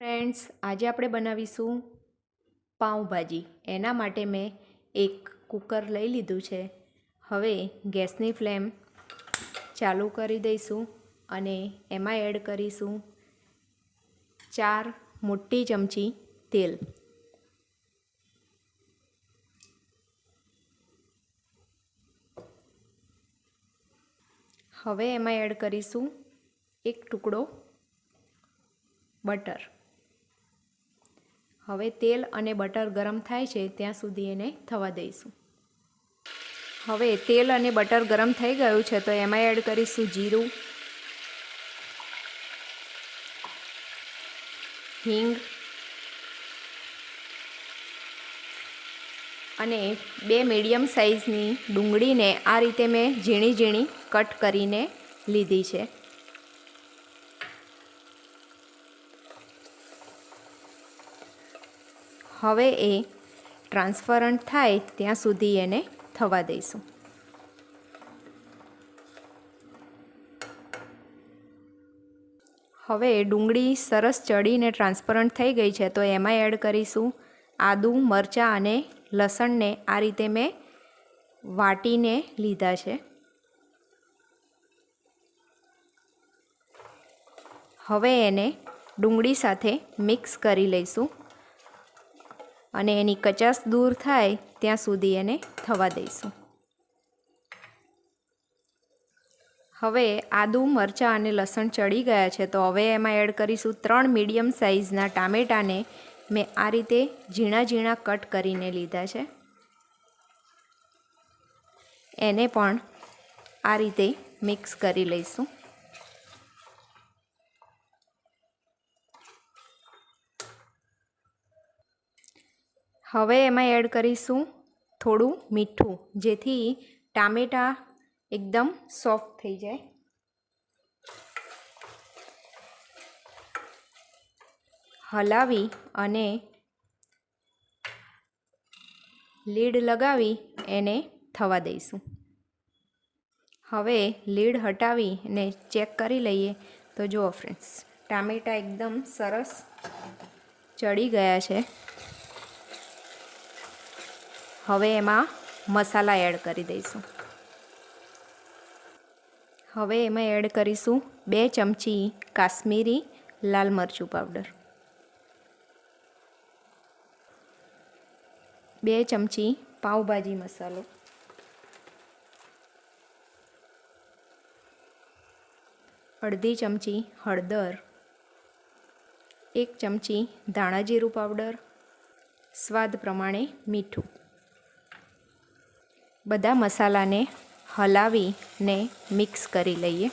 Friends આજે આપણે બનાવીશું પાઉંભાજી. એના માટે મેં એક કુકર લઈ લીધું છે. હવે ગેસની ફ્લેમ ચાલુ કરી દઈશું અને એમાં એડ કરીશું ચાર મોટી ચમચી તેલ. હવે એમાં એડ કરીશું એક ટુકડો બટર. હવે તેલ અને બટર ગરમ થાય છે, ત્યાં સુધી એને થવા દઈશું. હવે તેલ અને બટર ગરમ થઈ ગયું છે, તો એમાં એડ કરીશું જીરું, હિંગ અને બે મીડિયમ સાઇઝની ડુંગળીને આ રીતે મેં ઝીણી ઝીણી કટ કરીને લીધી છે. હવે એ ટ્રાન્સફરન્ટ થાય ત્યાં સુધી એને થવા દઈશું. હવે ડુંગળી સરસ ચડીને ટ્રાન્સપરન્ટ થઈ ગઈ છે, તો એમાં એડ કરીશું આદું, મરચાં અને લસણને આ રીતે મેં વાટીને લીધા છે. હવે એને ડુંગળી સાથે મિક્સ કરી લઈશું. અને એની કચાશ દૂર થાય ત્યાં સુધી એને થવા દઈશું. હવે આદુ, મરચાં અને લસણ ચડી ગયા છે તો હવે એમાં એડ કરીશું ત્રણ મીડિયમ સાઇઝના ટામેટાને મેં આ રીતે ઝીણા ઝીણા કટ કરીને લીધા છે. એને પણ આ રીતે મિક્સ કરી લઈશું. હવે એમાં એડ કરીશું થોડું મીઠું, જેથી ટામેટાં એકદમ સોફ્ટ થઈ જાય. હલાવી અને લીડ લગાવી એને થવા દઈશું. હવે લીડ હટાવી અને ચેક કરી લઈએ તો જુઓ ફ્રેન્ડ્સ, ટામેટાં એકદમ સરસ ચડી ગયા છે. હવે એમાં મસાલા એડ કરી દઈશું. હવે એમાં એડ કરીશું બે ચમચી કાશ્મીરી લાલ મરચું પાવડર. બે ચમચી પાઉંભાજી મસાલો. અડધી ચમચી હળદર. એક ચમચી ધાણા જીરું પાવડર. સ્વાદ પ્રમાણે મીઠું. બધા મસાલાને હલાવીને મિક્સ કરી લઈએ.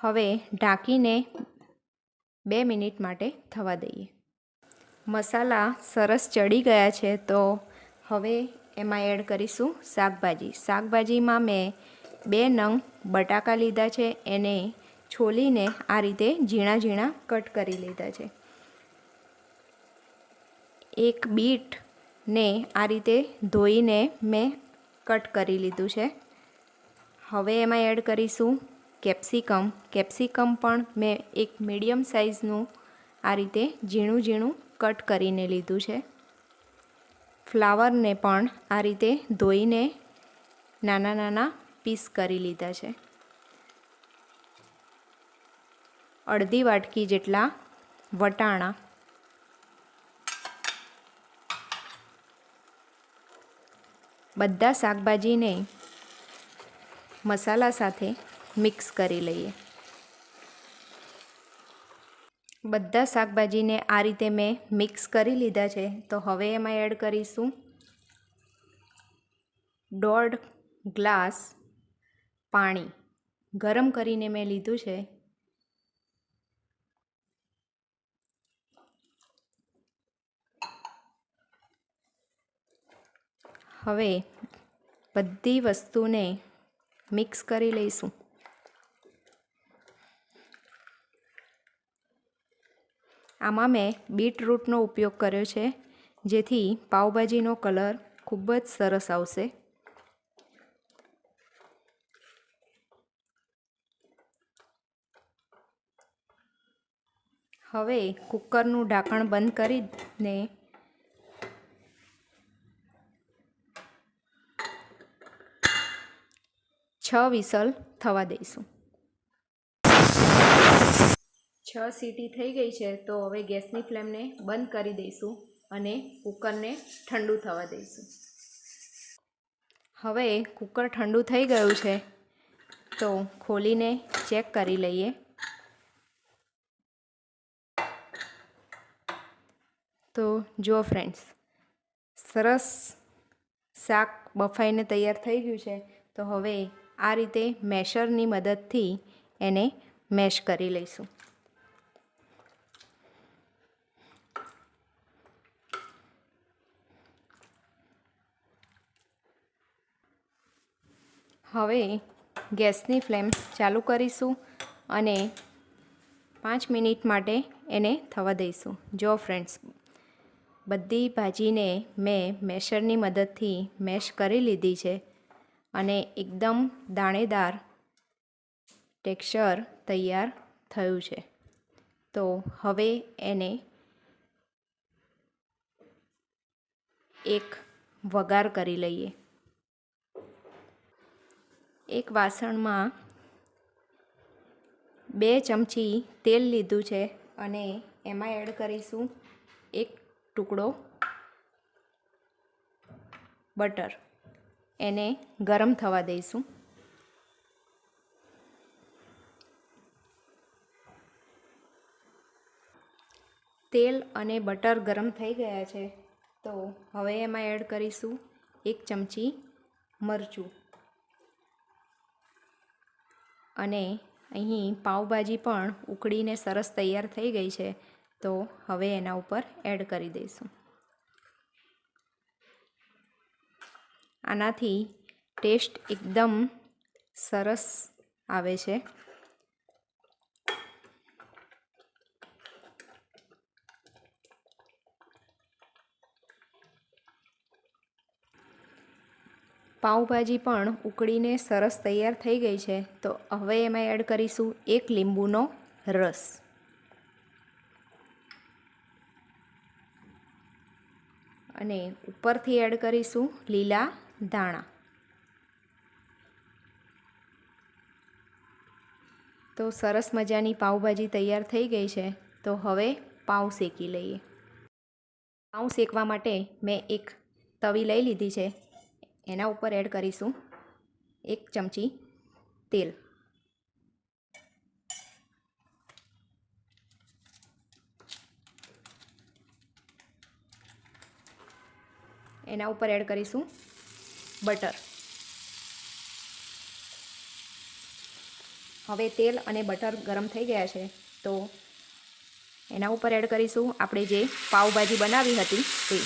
હવે ઢાંકીને બે મિનિટ માટે થવા દઈએ. મસાલા સરસ ચડી ગયા છે, તો હવે એમાં એડ કરીશું શાકભાજી. શાકભાજીમાં મેં બે નંગ બટાકા લીધા છે, એને છોલીને આ રીતે ઝીણા ઝીણા કટ કરી લીધા છે. એક બીટને આ રીતે ધોઈને મેં કટ કરી લીધું છે. હવે એમાં એડ કરીશું કેપ્સિકમ. કેપ્સિકમ પણ મેં એક મીડિયમ સાઇઝનું આ રીતે ઝીણું ઝીણું કટ કરીને લીધું છે. ફ્લાવરને પણ આ રીતે ધોઈને નાના નાના પીસ કરી લીધા છે. અડધી વાટકી જેટલા વટાણા. બધા શાકભાજીને મસાલા સાથે મિક્સ કરી લઈએ. બધા શાકભાજીને આ રીતે મેં મિક્સ કરી લીધા છે. તો હવે એમાં એડ કરીશું દોઢ ગ્લાસ પાણી. ગરમ કરીને મેં લીધું છે. હવે બધી વસ્તુને મિક્સ કરી લઈશું. આમાં મેં બીટરૂટનો ઉપયોગ કર્યો છે, જેથી પાવભાજીનો કલર ખૂબ જ સરસ આવશે. હવે કુકરનું ઢાંકણ બંધ કરીને છ વિસલ થવા દઈશું. છ સીટી થઈ ગઈ છે, તો હવે ગેસની ફ્લેમને બંધ કરી દઈશું અને કુકરને ઠંડુ થવા દઈશું. હવે કુકર ઠંડુ થઈ ગયું છે, તો ખોલીને ચેક કરી લઈએ. તો જુઓ ફ્રેન્ડ્સ, સરસ શાક બફાઈને તૈયાર થઈ ગયું છે, તો હવે આ રીતે મેશરની મદદથી એને મેશ કરી લઈશું. હવે ગેસની ફ્લેમ ચાલુ કરીશું અને પાંચ મિનિટ માટે એને થવા દઈશું. જો ફ્રેન્ડ્સ, બધી ભાજીને મેં મેશરની મદદથી મેશ કરી લીધી છે અને એકદમ દાણેદાર ટેક્સચર તૈયાર થયું છે. તો હવે એને એક વઘાર કરી લઈએ. એક વાસણમાં બે ચમચી તેલ લીધું છે અને એમાં એડ કરીશું એક ટુકડો બટર. એને ગરમ થવા દઈશું. તેલ અને બટર ગરમ થઈ ગયા છે, તો હવે એમાં એડ કરીશું એક ચમચી મરચું. અને અહીં પાઉંભાજી પણ ઉકળીને સરસ તૈયાર થઈ ગઈ છે, તો હવે એના ઉપર એડ કરી દઈશું. આનાથી ટેસ્ટ એકદમ સરસ આવે છે. પાઉંભાજી પણ ઉકળીને સરસ તૈયાર થઈ ગઈ છે. તો હવે એમાં એડ કરીશું એક લીંબુનો રસ. અને ઉપરથી એડ કરીશું લીલા ધાણા. તો સરસ મજાની પાઉંભાજી તૈયાર થઈ ગઈ છે. તો હવે પાઉં શેકી લઈએ. પાઉં શેકવા માટે મેં એક તવી લઈ લીધી છે. એના ઉપર એડ કરીશું એક ચમચી તેલ. એના ઉપર એડ કરીશું બટર. હવે તેલ અને બટર ગરમ થઈ ગયા છે તો એના ઉપર એડ કરીશું આપણે જે પાવભાજી બનાવી હતી તે.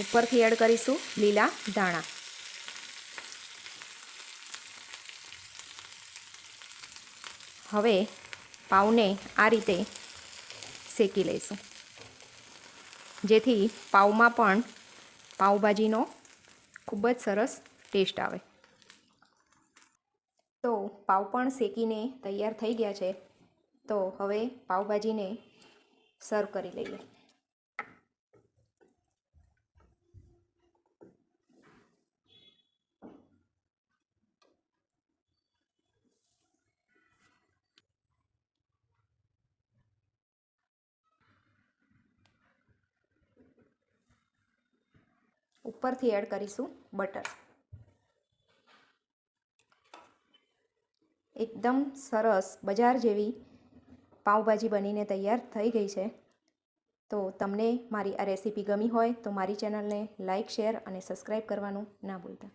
ઉપરથી એડ કરીશું લીલા ધાણા. હવે પાઉને આ રીતે શેકી લઈશું. જેથી પાવમાં પણ પાઉભાજીનો ખૂબ જ સરસ ટેસ્ટ આવે. તો પાવ પણ શેકીને તૈયાર થઈ ગયા છે. તો હવે પાઉભાજીને સર્વ કરી લઈએ. ઉપરથી એડ કરીશું બટર એકદમ સરસ બજાર જેવી પાઉંભાજી બનીને તૈયાર થઈ ગઈ છે. તો તમને મારી આ રેસીપી ગમી હોય તો મારી ચેનલને લાઇક શેર અને સબસ્ક્રાઈબ કરવાનું ના ભૂલતા.